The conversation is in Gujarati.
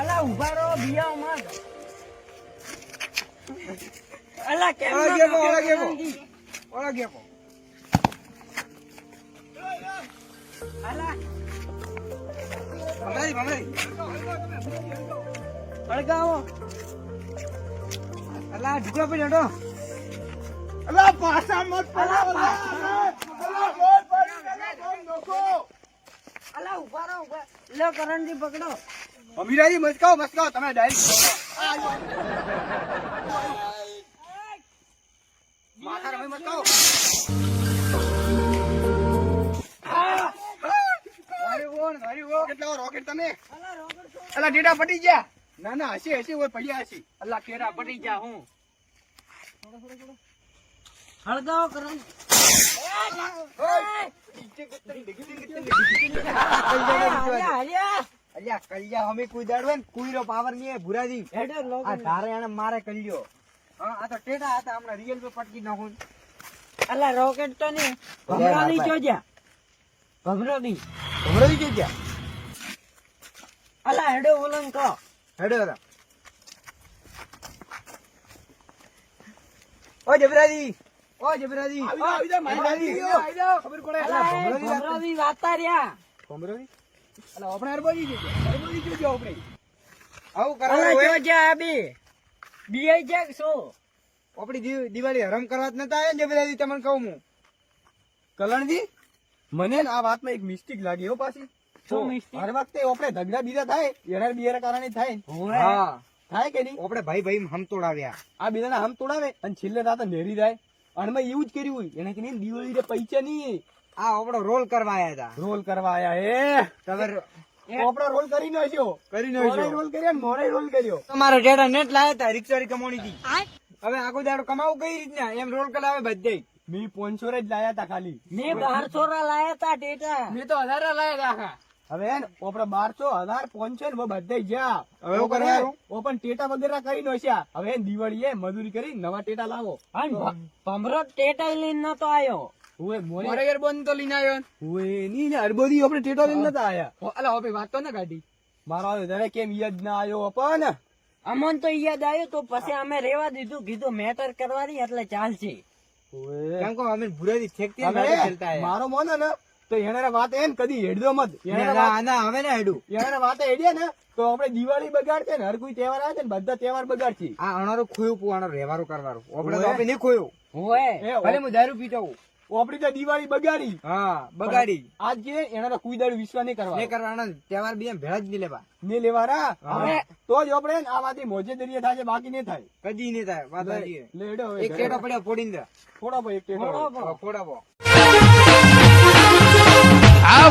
અલા ઊભા રહો બિયા માં અલા કેમ ઓળા ગેપો, ઓળા ગેપો. ઓળા ગયા અલા ભમારી, ભમારી. અળગાવો અલા, ઢુકડા પડ્યો હેડો. અલા, પાસા મત અલા. પાછા. અલા, ગોળ પડી, અલા, ગોળ નોખો. અલા ઊભા રહો ઊભા લો કરણજી પકડો. અમીરાજી મસ્કાઓ મસ્કાઓ તમે ડાયરેક્ટ માથા રમે વો, કેટલા રોકેટ તમે? અલા ટેટા પટી ગયા. ના ના હસી હસી હોય પડ્યા હસી. અલ્લા કેરા પટી ગયા હું. હળગાવો કરણજી. હાલ્યા અલ્યા કલ્યા હમી કોઈ દાડવે ને કુઈરો પાવરની ભુરાજી. આ ધારે એને મારે કલ્યો. હા આ તો ટેટા હતા હમણાં રિયલ પે પટકી નાખું. અલા રોકેટ તો ને ભમરાની જોજા ભમરાની ભમરો ની ભમરાજી કે ગયા અલા હેડો ઓલન કો હેડો રા ઓ જબરાજી. ઓ જબરાજી. આવી જા આવી જા મારી ખબર કોણે ભમરો ની વાતા રહ્યા. ભમરાજી અલા આપણે અરબોજી જોજો આપણે આવું બે બીઆઈ દિવાળી હરમ કરવા જ નતા આયા ને તમને કહું હું. કલણજી મને આ વાતમાં એક મિસ્ટેક લાગી હો પાછી. હર વખતે આપણે ઝઘડા બીજા થાય એના બીજા કારણે થાય. હા. થાય કે નહીં? આપણે ભાઈ ભાઈ હમ તોડાવ્યા. આ બીજાના હમ તોડાવે અને છેલ્લે રાતે નેરી જાય. અને એવું જ કર્યું હોય. એને કે નહીં દિવાળી પૈસા નહીં. આ આપણો રોલ કરવા આયા હતા રોલ કરવા આયા હે? તમે આપણો રોલ કરી નાખ્યો કરી નાખ્યો રોલ કર્યો મોરે રોલ કર્યો. તમારો ડેટા નેટ લાયા હતા રિક્ષાની કમાણી થી હવે આખો દાડો કમાવું કઈ રીતના? એમ રોલ કરાવે બધે. મેં પોનસો જ લાયા હતા ખાલી. મેં બારસો રા લાયા હતા ડેટા મેં તો હજાર લાયા હતા હવે હે આપણે બારસો હજાર પોનસો ને બધે ગયા હવે ઓપન ટેટા વગેરે કરી નોશ્યા હવે દિવાળીએ મજૂરી કરી નવા ટેટા લાવો. ભમરો ટેટા લઈને નતો આયો. મોરે તો લઈને આવ્યો ઓએ ની ને અરબોદી આપણે ટેટા લઈને નતા આયા. અલા હવે વાત તો ના કાઢી. મારો આવ્યો ત્યારે કેમ યાદ ના આવ્યો અપન અમન તો યાદ આવ્યું તો પછી અમે રેવા દીધું કીધું મેટર કરવાની એટલે ચાલશે. કેમ કહો અમે ભૂરેથી ઠેકતી મારો મોનો ને તો એને વાત એમ કદી હેડદો મત. હવે ને હેડું. એને વાત હેડીએ ને તો આપણે દિવાળી બગાડશે ને હર કોઈ તહેવાર આવે છે ને બધા તહેવાર બગાડશે. આ અણારો ખોયું પુવાણો રહેવાનું કરવાનું. આપણે તો આપણે નહીં ખોયું. ભલે હું દારૂ પીતો હોઉં આપડી તો દિવાળી બગાડી. હા બગાડી. આજ જે એના કોઈ દાડ વિશ્વાસ નહીં કરવા નહીં કરવાના તહેવાર બી ભેળા જ નહીં લેવા. નહીં લેવાના? હવે તો જ આપણે આ વાતે મોજે દરિયે થાય છે બાકી નહીં થાય. કદી નહીં થાય વાત લેડો એક કેડો પડ્યો ફોડીને દે. ફોડો ભાઈ એક કેડો ફોડો ફોડો. આ